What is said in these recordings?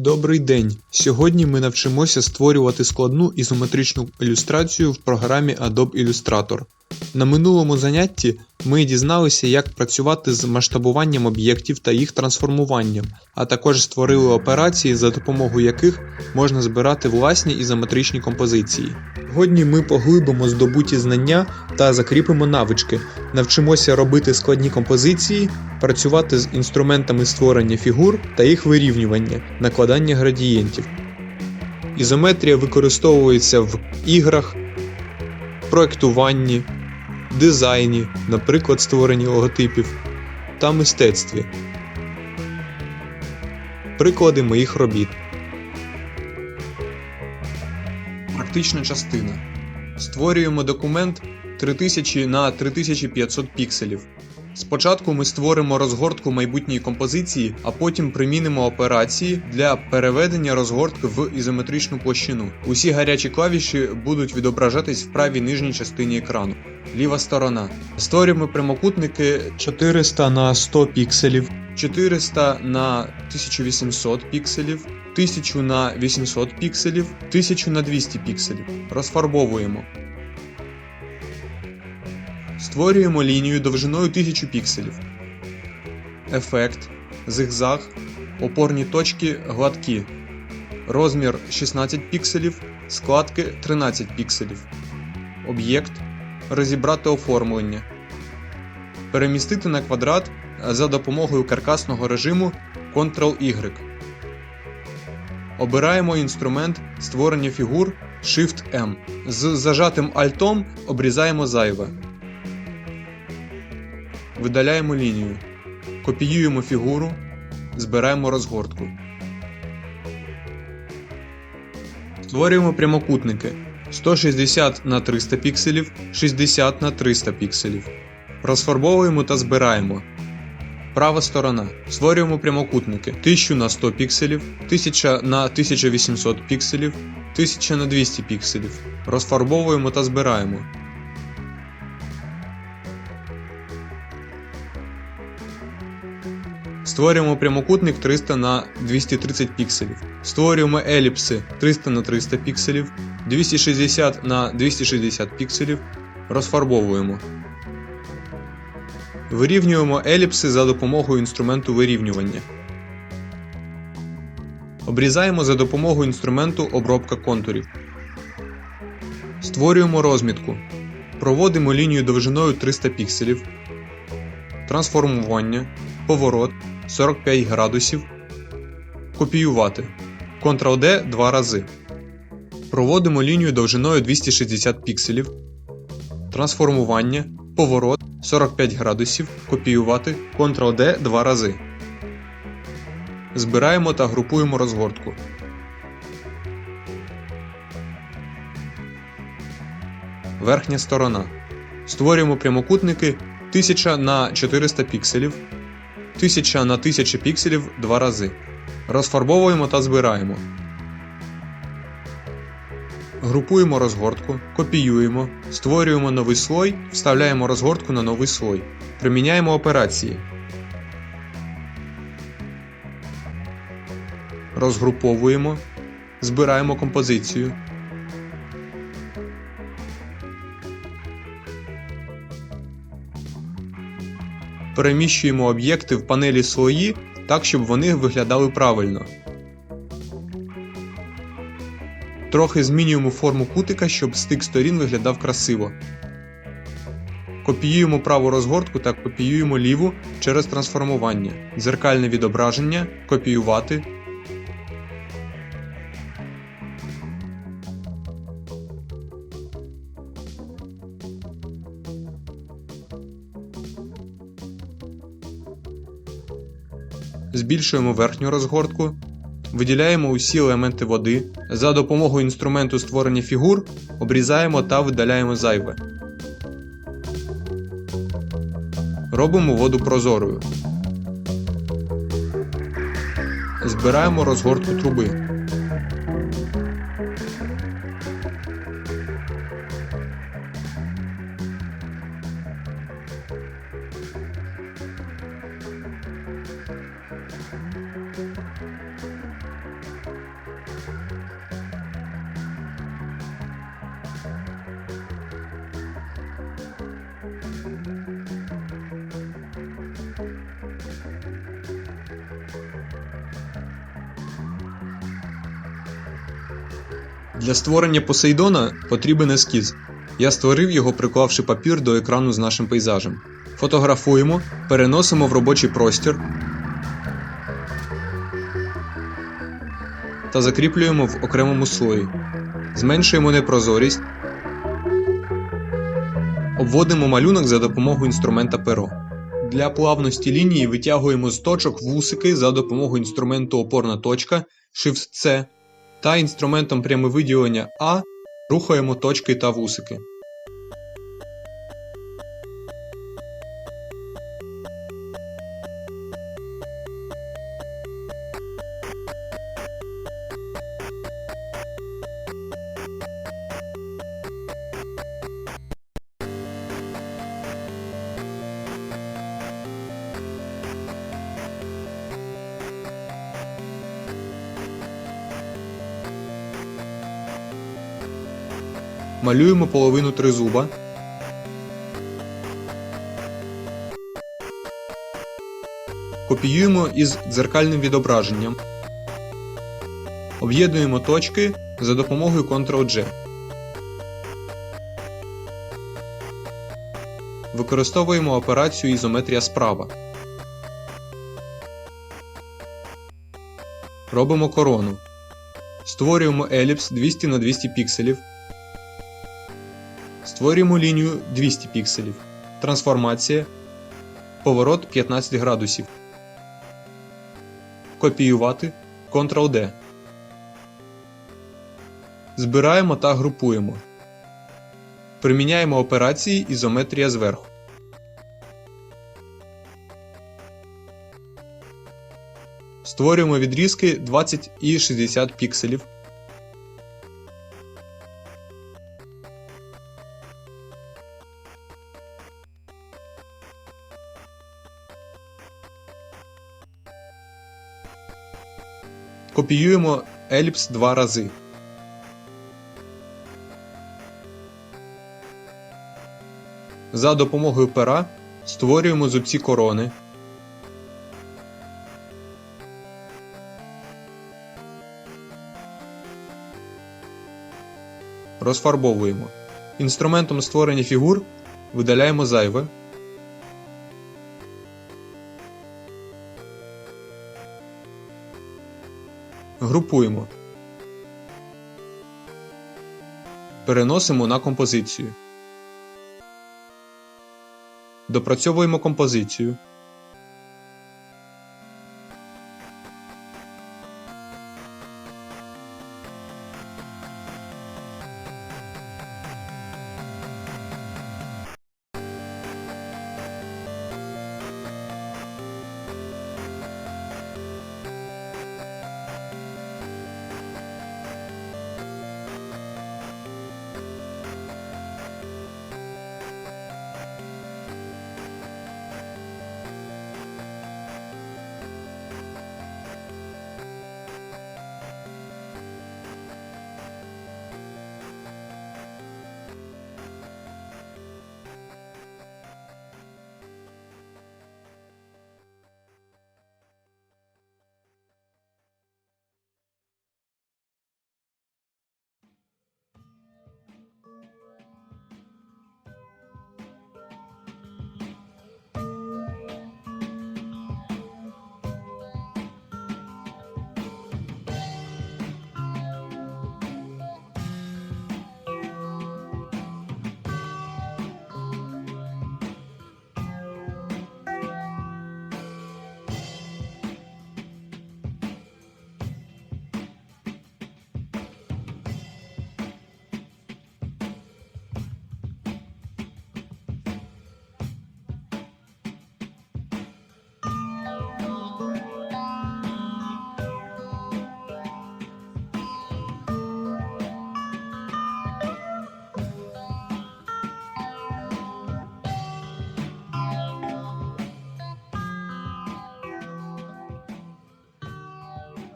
Добрий день! Сьогодні ми навчимося створювати складну ізометричну ілюстрацію в програмі Adobe Illustrator. На минулому занятті ми дізналися, як працювати з масштабуванням об'єктів та їх трансформуванням, а також створили операції, за допомогою яких можна збирати власні ізометричні композиції. Сьогодні ми поглибимо здобуті знання та закріпимо навички, навчимося робити складні композиції, працювати з інструментами створення фігур та їх вирівнювання, накладання градієнтів. Ізометрія використовується в іграх, проектуванні, дизайні, наприклад, створенні логотипів та мистецтві. Приклади моїх робіт. Практична частина. Створюємо документ 3000 на 3500 пікселів. Спочатку ми створимо розгортку майбутньої композиції, а потім примінимо операції для переведення розгортки в ізометричну площину. Усі гарячі клавіші будуть відображатись в правій нижній частині екрану. Ліва сторона. Створюємо прямокутники 400 на 100 пікселів, 400 на 1800 пікселів, 1000 на 800 пікселів, 1000 на 200 пікселів. Розфарбовуємо. Створюємо лінію довжиною 1000 пікселів. Ефект, зигзаг, опорні точки гладкі. Розмір 16 пікселів, складки 13 пікселів. Об'єкт. Розібрати оформлення. Перемістити на квадрат за допомогою каркасного режиму Ctrl-Y. Обираємо інструмент створення фігур Shift-M. З зажатим Альтом обрізаємо зайве. Видаляємо лінію. Копіюємо фігуру. Збираємо розгортку. Створюємо прямокутники 160 на 300 пікселів, 60 на 300 пікселів. Розфарбовуємо та збираємо. Права сторона. Створюємо прямокутники 1000 на 100 пікселів, 1000 на 1800 пікселів, 1000 на 200 пікселів. Розфарбовуємо та збираємо. Створюємо прямокутник 300 на 230 пікселів. Створюємо еліпси 300 на 300 пікселів, 260 на 260 пікселів. Розфарбовуємо. Вирівнюємо еліпси за допомогою інструменту вирівнювання. Обрізаємо за допомогою інструменту обробка контурів. Створюємо розмітку. Проводимо лінію довжиною 300 пікселів. Трансформування. Поворот 45 градусів. Копіювати. Ctrl-D два рази. Проводимо лінію довжиною 260 пікселів. Трансформування. Поворот 45 градусів. Копіювати. Ctrl-D два рази. Збираємо та групуємо розгортку. Верхня сторона. Створюємо прямокутники 1000 на 400 пікселів. 1000 на 1000 пікселів два рази. Розфарбовуємо та збираємо. Групуємо розгортку, копіюємо, створюємо новий слой, вставляємо розгортку на новий слой. Приміняємо операції. Розгруповуємо, збираємо композицію. Переміщуємо об'єкти в панелі слої так, щоб вони виглядали правильно. Трохи змінюємо форму кутика, щоб стик сторін виглядав красиво. Копіюємо праву розгортку та копіюємо ліву через трансформування. Дзеркальне відображення. Копіювати. Збільшуємо верхню розгортку. Виділяємо усі елементи води. За допомогою інструменту створення фігур обрізаємо та видаляємо зайве. Робимо воду прозорою. Збираємо розгортку труби. Для створення Посейдона потрібен ескіз. Я створив його, приклавши папір до екрану з нашим пейзажем. Фотографуємо, переносимо в робочий простір та закріплюємо в окремому слої. Зменшуємо непрозорість. Обводимо малюнок за допомогою інструмента перо. Для плавності лінії витягуємо з точок вусики за допомогою інструменту опорна точка Shift-C та інструментом прямовиділення А рухаємо точки та вусики. Малюємо половину тризуба. Копіюємо із дзеркальним відображенням. Об'єднуємо точки за допомогою Ctrl-G. Використовуємо операцію ізометрія справа. Робимо корону. Створюємо еліпс 200 на 200 пікселів. Створюємо лінію 200 пікселів. Трансформація. Поворот 15 градусів. Копіювати. Ctrl-D. Збираємо та групуємо. Приміняємо операції ізометрія зверху. Створюємо відрізки 20 і 60 пікселів. Копіюємо еліпс два рази. За допомогою пера створюємо зубці корони. Розфарбовуємо. Інструментом створення фігур видаляємо зайве. Групуємо. Переносимо на композицію. Допрацьовуємо композицію.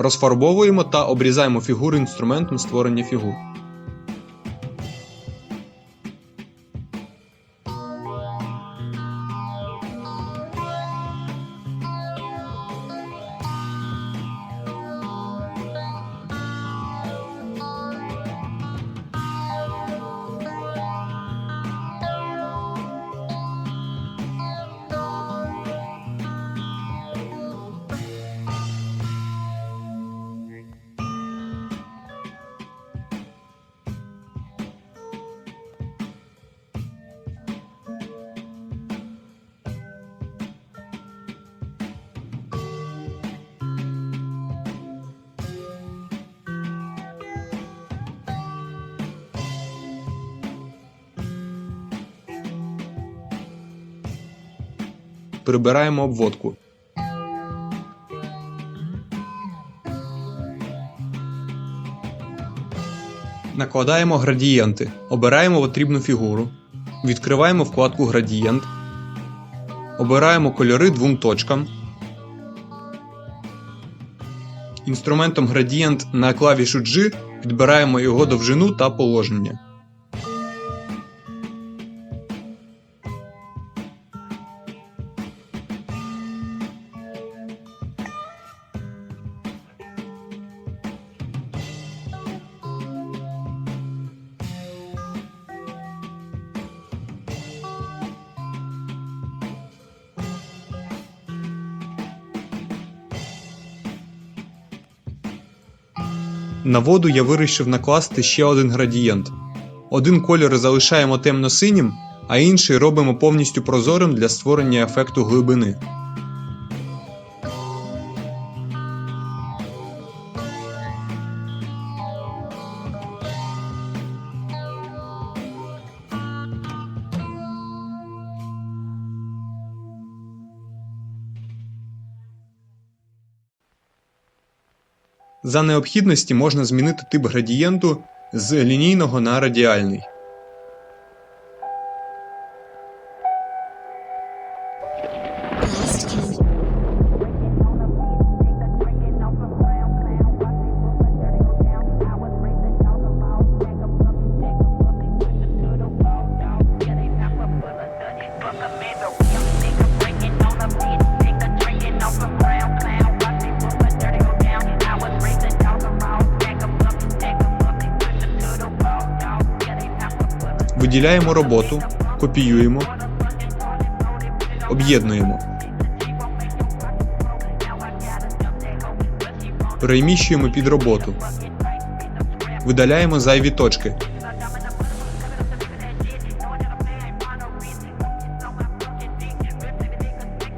Розфарбовуємо та обрізаємо фігури інструментом створення фігур. Прибираємо обводку. Накладаємо градієнти. Обираємо потрібну фігуру. Відкриваємо вкладку Градієнт. Обираємо кольори двом точкам. Інструментом градієнт на клавішу G підбираємо його довжину та положення. На воду я вирішив накласти ще один градієнт. Один кольор залишаємо темно-синім, а інший робимо повністю прозорим для створення ефекту глибини. За необхідності можна змінити тип градієнту з лінійного на радіальний. Виділяємо роботу, копіюємо, об'єднуємо. Переміщуємо під роботу. Видаляємо зайві точки.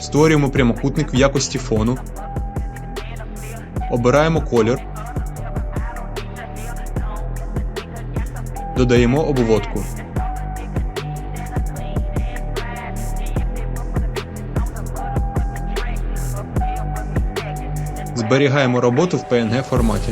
Створюємо прямокутник в якості фону. Обираємо колір. Додаємо обводку. Зберігаємо роботу в PNG форматі.